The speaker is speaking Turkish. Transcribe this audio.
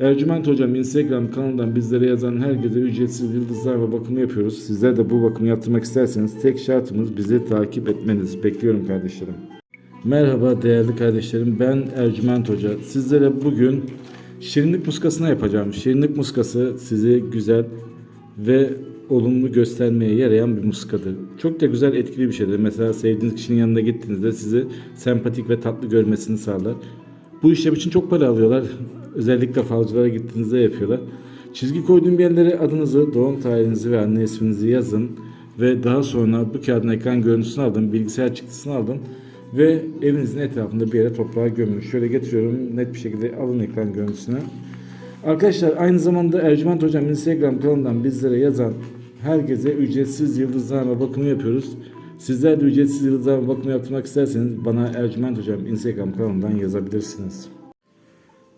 Ercüment Hocam Instagram kanalından bizlere yazan herkese ücretsiz yıldızlar ve bakımı yapıyoruz. Sizler de bu bakımı yaptırmak isterseniz tek şartımız bizi takip etmeniz. Bekliyorum kardeşlerim. Merhaba değerli kardeşlerim. Ben Ercüment Hoca. Sizlere bugün şirinlik muskasına yapacağım. Şirinlik muskası sizi güzel ve olumlu göstermeye yarayan bir muskadır. Çok da güzel etkili bir şeydir. Mesela sevdiğiniz kişinin yanına gittiğinizde sizi sempatik ve tatlı görmesini sağlar. Bu işlem için çok para alıyorlar. Özellikle falcılara gittiğinizde yapıyorlar. Çizgi koyduğum yerlere adınızı, doğum tarihinizi ve anne isminizi yazın. Ve daha sonra bu kağıdın ekran görüntüsünü alın, bilgisayar çıktısını alın. Ve evinizin etrafında bir yere toprağa gömün. Şöyle getiriyorum net bir şekilde alın ekran görüntüsünü. Arkadaşlar aynı zamanda Ercüment Hocam Instagram kanalından bizlere yazan herkese ücretsiz yıldızlarla bakımı yapıyoruz. Sizler de ücretsiz yıldızlarla bakımı yaptırmak isterseniz bana Ercüment Hocam Instagram kanalından yazabilirsiniz.